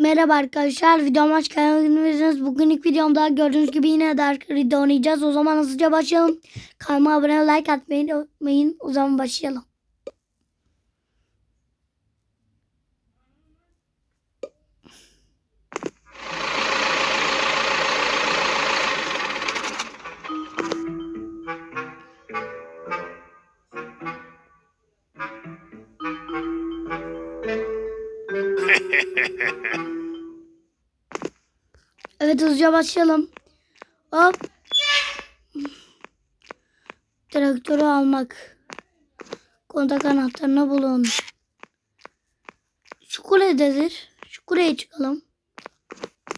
Merhaba arkadaşlar. Videoma hoş geldiniz. Bugün ilk videomda gördüğünüz gibi yine Dark Rid'de oynayacağız. O zaman hızlıca başlayalım. Kanalıma abone like atmayı unutmayın. O zaman başlayalım. Evet hızlıca başlayalım. Hop. Traktörü almak. Kontak anahtarını bulun. Şu kulededir. Şu kuleye çıkalım.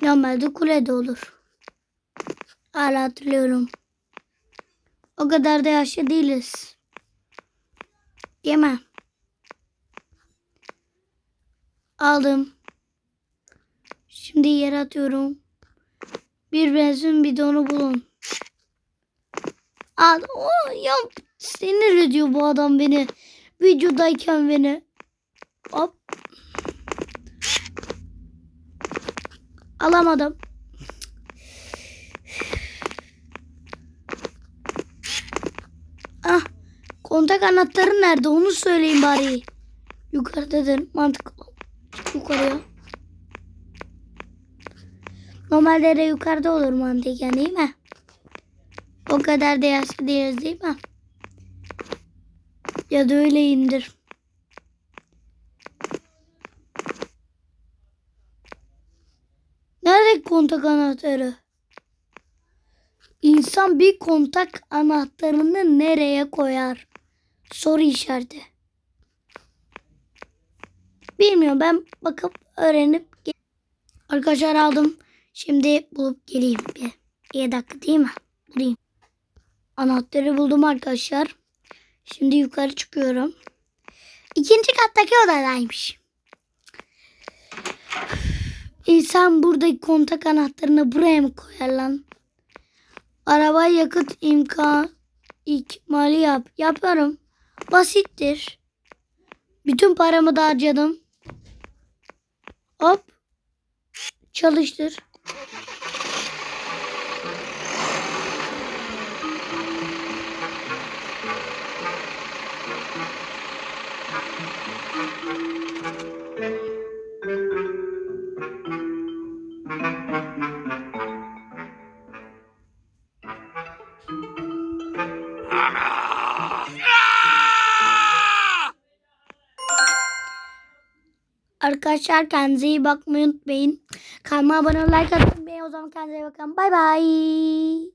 Normalde kulede olur. Hala hatırlıyorum. O kadar da yaşlı değiliz. Değil mi? Aldım. Şimdi yere atıyorum. Bir benzin bidonu bulun. Al. Oh, ya sinir ediyor bu adam beni. Videodayken beni. Hop. Alamadım. Ah. Kontak anahtarı nerede? Onu söyleyin bari. Yukarıdadır. Mantıklı. Yukarıya. Normalde de yukarıda olur mantıken değil mi? O kadar da yaşlı değiliz değil mi? Ya da öyle indir. Nerede kontak anahtarı? İnsan bir kontak anahtarını nereye koyar? Soru işareti. Bilmiyorum ben bakıp öğrenip Arkadaşlar aldım. Şimdi bulup geleyim bir. 2 dakika değil mi? Bulayım. Anahtarı buldum arkadaşlar. Şimdi yukarı çıkıyorum. İkinci kattaki odadaymış. İnsan buradaki kontak anahtarını buraya mı koyar lan? Araba yakıt imkan ikmali yap. Yaparım. Basittir. Bütün paramı da harcadım. Hop. Çalıştır. Arkadaşlar kendinize iyi bakmayı unutmayın. Kanalıma abone olmayı like atmayı. O zaman kendinize iyi bakın. Bay bay.